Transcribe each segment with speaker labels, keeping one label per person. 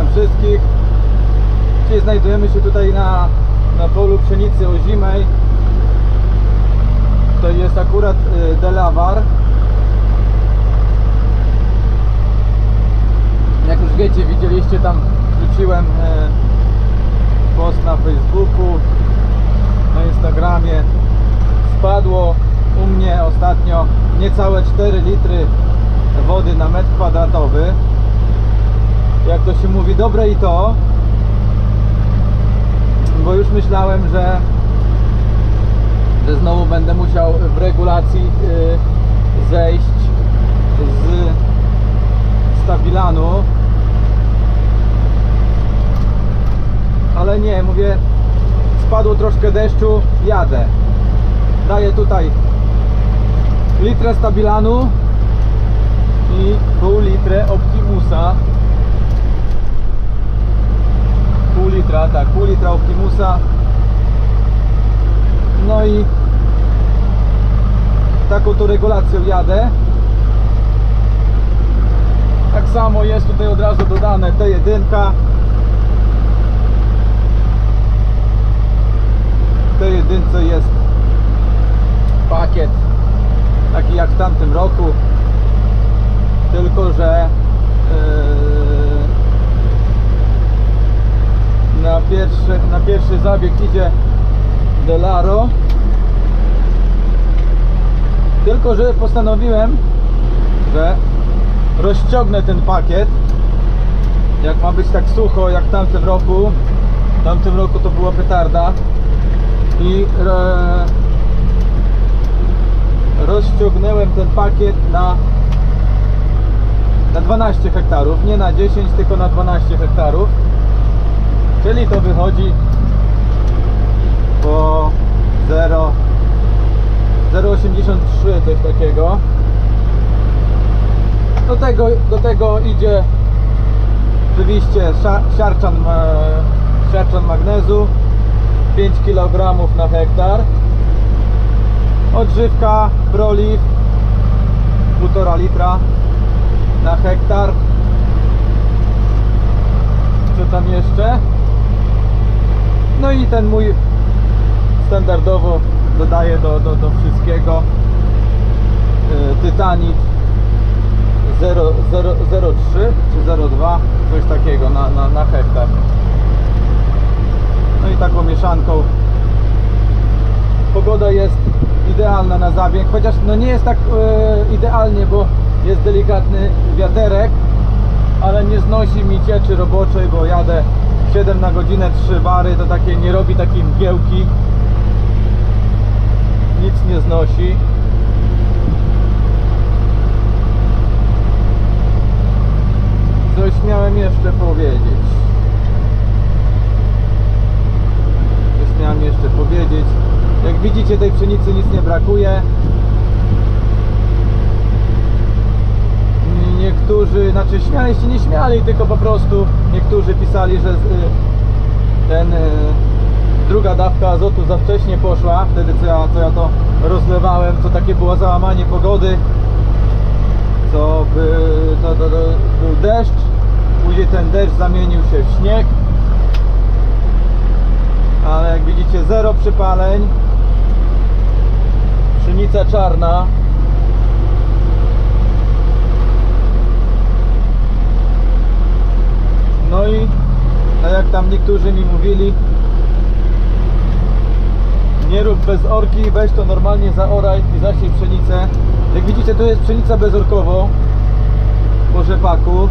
Speaker 1: Witam wszystkich. Dzisiaj znajdujemy się tutaj na, na polu pszenicy ozimej. To jest akurat y, Delawar. Jak już wiecie, widzieliście tam, wrzuciłem e, post na Facebooku, na Instagramie. Spadło u mnie ostatnio niecałe 4 litry wody na metr kwadratowy. Jak to się mówi, dobre i to. Bo już myślałem, że, że znowu będę musiał w regulacji y, zejść z stabilanu. Ale nie, mówię, spadło troszkę deszczu, jadę. Daję tutaj litrę stabilanu i pół litrę Optimusa. Pół litra, tak, pół litra Optimusa. No i taką tu regulacją jadę. Tak samo jest tutaj od razu dodane T1. W T1 jest pakiet taki jak w tamtym roku. Tylko, że yy, na, pierwszy, na pierwszy zabieg idzie Delaro. Tylko, że postanowiłem, że rozciągnę ten pakiet. Jak ma być tak sucho jak w tamtym roku. W tamtym roku to była petarda. I e, rozciągnąłem ten pakiet na na 12 hektarów, nie na 10, tylko na 12 hektarów. Czyli to wychodzi po 0 0,83 coś takiego. Do tego, do tego idzie oczywiście siarczan, siarczan magnezu 5 kg na hektar. Odżywka Proliv 1,5 litra na hektar. Co tam jeszcze? No i ten mój standardowo dodaję do, do, do wszystkiego tytanit 0, 0, 0,3 czy 0,2 coś takiego na, na, na hektar. No i taką mieszanką pogoda jest idealna na zabieg, chociaż no nie jest tak e, idealnie, bo jest delikatny wiaterek, ale nie znosi mi cieczy roboczej, bo jadę 7 na godzinę 3 bary, to takie nie robi takiej mgiełki. Nic nie znosi. Coś miałem jeszcze powiedzieć. Coś miałem jeszcze powiedzieć. Jak widzicie tej pszenicy nic nie brakuje. Niektórzy, znaczy śmiali się nie śmiali, tylko po prostu niektórzy pisali, że y, ten y, druga dawka azotu za wcześnie poszła, wtedy co ja, co ja to rozlewałem, co takie było załamanie pogody, co by, to, to, to był deszcz, później ten deszcz zamienił się w śnieg, ale jak widzicie zero przypaleń, pszenica czarna, No i tak jak tam niektórzy mi mówili Nie rób bez orki, weź to normalnie zaoraj i zasiej pszenicę. Jak widzicie to jest pszenica bezorkowo Po rzepaku.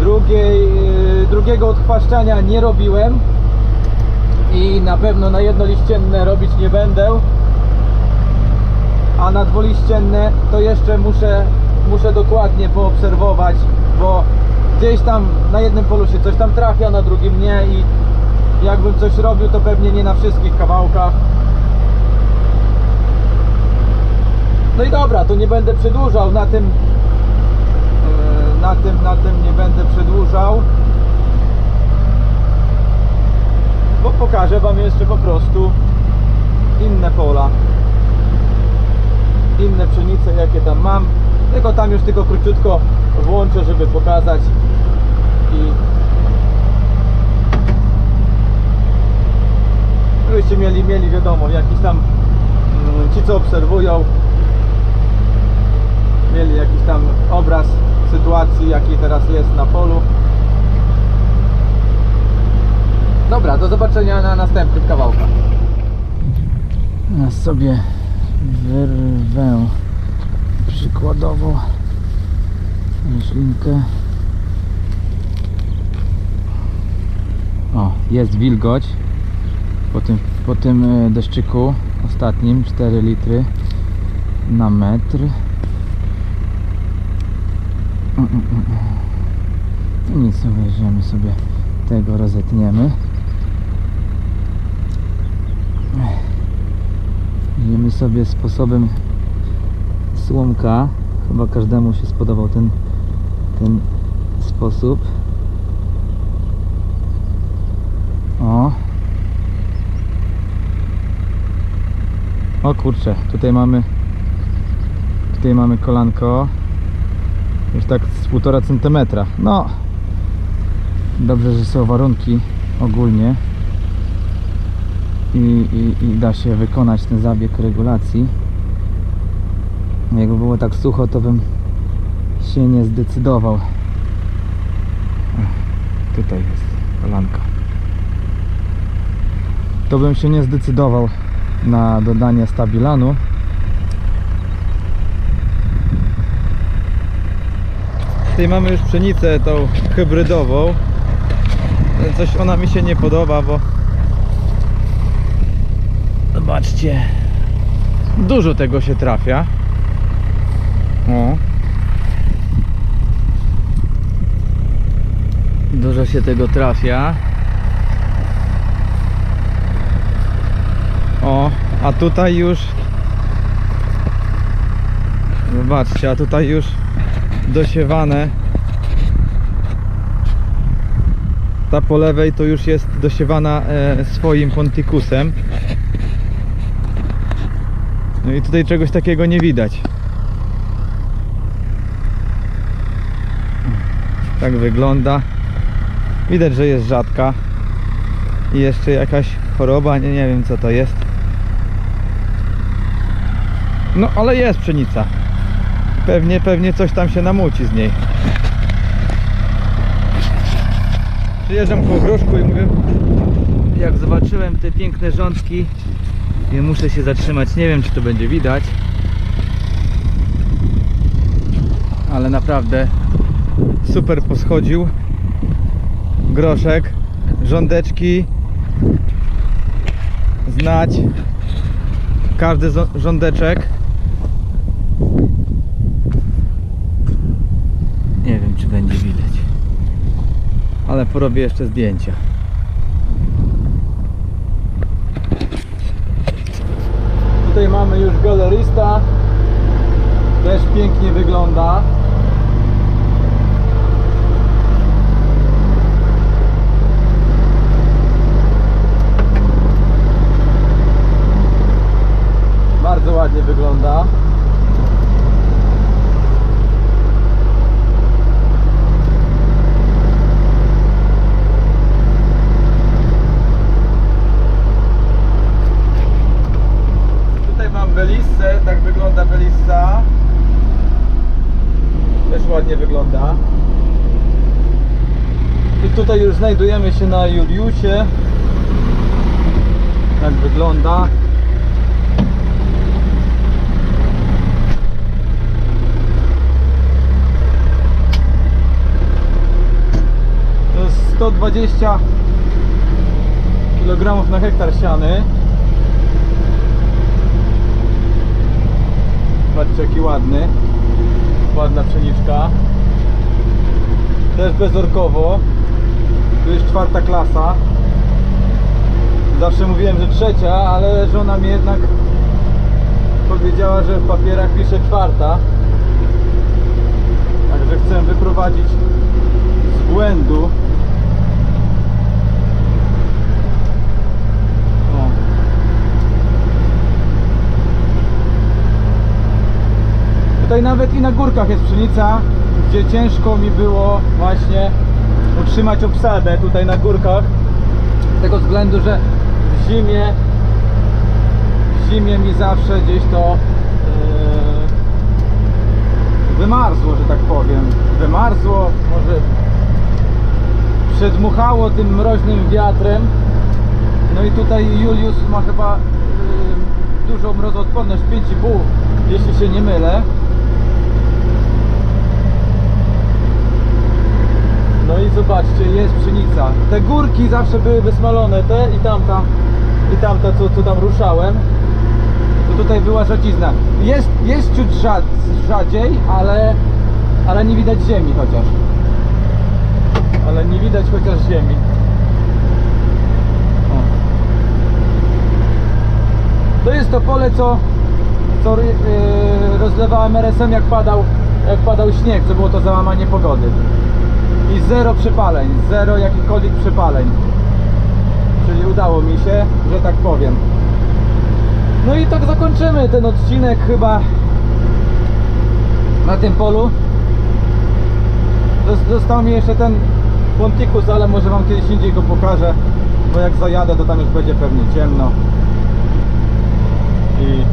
Speaker 1: Drugiej, yy, drugiego odchwaszczania nie robiłem I na pewno na jednoliścienne robić nie będę. A na dwoliścienne to jeszcze muszę, muszę dokładnie poobserwować, bo gdzieś tam na jednym polu się coś tam trafia, na drugim nie i jakbym coś robił, to pewnie nie na wszystkich kawałkach. No i dobra, to nie będę przedłużał na tym, e, na tym, na tym nie będę przedłużał, bo pokażę Wam jeszcze po prostu inne pola. Inne pszenice jakie tam mam. Tylko tam już tylko króciutko włączę, żeby pokazać i mieli, mieli wiadomo, jakiś tam mm, ci co obserwują mieli jakiś tam obraz sytuacji jaki teraz jest na polu. Dobra, do zobaczenia na następnych kawałkach.
Speaker 2: Ja sobie wyrwę przykładowo roślinkę. O, jest wilgoć po tym, po tym e, deszczyku ostatnim 4 litry na metr. No Nic, weźmiemy sobie tego, rozetniemy. Idziemy sobie sposobem słomka. Chyba każdemu się spodobał ten, ten sposób. O. O kurczę, tutaj mamy tutaj mamy kolanko już tak z półtora centymetra. No dobrze, że są warunki ogólnie i, i, i da się wykonać ten zabieg regulacji. Jakby było tak sucho, to bym się nie zdecydował. Tutaj jest kolanka. To bym się nie zdecydował na dodanie stabilanu.
Speaker 1: Tutaj mamy już pszenicę tą hybrydową. Coś ona mi się nie podoba, bo Zobaczcie Dużo tego się trafia. O. Dużo się tego trafia O, a tutaj już Zobaczcie, a tutaj już dosiewane. Ta po lewej to już jest dosiewana e, swoim pontikusem. No i tutaj czegoś takiego nie widać. Tak wygląda. Widać, że jest rzadka. I jeszcze jakaś choroba, nie, nie wiem co to jest no ale jest pszenica Pewnie, pewnie coś tam się namuci z niej. Przyjeżdżam koło groszku i mówię, jak zobaczyłem te piękne rządki, i muszę się zatrzymać. Nie wiem, czy to będzie widać, ale naprawdę super poschodził groszek, rządeczki znać każdy rządeczek Nie wiem, czy będzie widać. Ale porobię jeszcze zdjęcia. Tutaj mamy już galerista. Też pięknie wygląda. Bardzo ładnie wygląda. Tutaj mam Belissę, tak wygląda Belissa. Też ładnie wygląda. I tutaj już znajdujemy się na Juliusie. Tak wygląda. To jest 120 kg na hektar siany. Patrzcie jaki ładny Ładna pszeniczka Też bezorkowo. Tu jest czwarta klasa. Zawsze mówiłem, że trzecia, ale żona mi jednak powiedziała, że w papierach pisze czwarta. Także chcę wyprowadzić z błędu. Tutaj nawet i na górkach jest pszenica, gdzie ciężko mi było właśnie utrzymać obsadę tutaj na górkach. Z tego względu, że w zimie w zimie mi zawsze gdzieś to yy, wymarzło, że tak powiem. Wymarzło, może przedmuchało tym mroźnym wiatrem. No i tutaj Julius ma chyba yy, dużą mrozoodporność 5,5, jeśli się nie mylę. No i zobaczcie, jest pszenica. Te górki zawsze były wysmalone, te i tamta, i tamta, co, co tam ruszałem. To tutaj była rzadzizna. Jest, jest ciut rzad, rzadziej, ale, ale nie widać ziemi chociaż. Ale nie widać chociaż ziemi. O. To jest to pole, co, co yy, rozlewałem RSM jak padał, jak padał śnieg, co było to załamanie pogody. I zero przepaleń, zero jakichkolwiek przepaleń. Czyli udało mi się, że tak powiem. No i tak zakończymy ten odcinek chyba na tym polu. Zos- Został mi jeszcze ten Ponticus, ale może wam kiedyś indziej go pokażę, bo jak zajadę to tam już będzie pewnie ciemno. I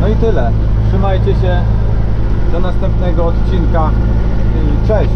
Speaker 1: no i tyle. Trzymajcie się do następnego odcinka i cześć.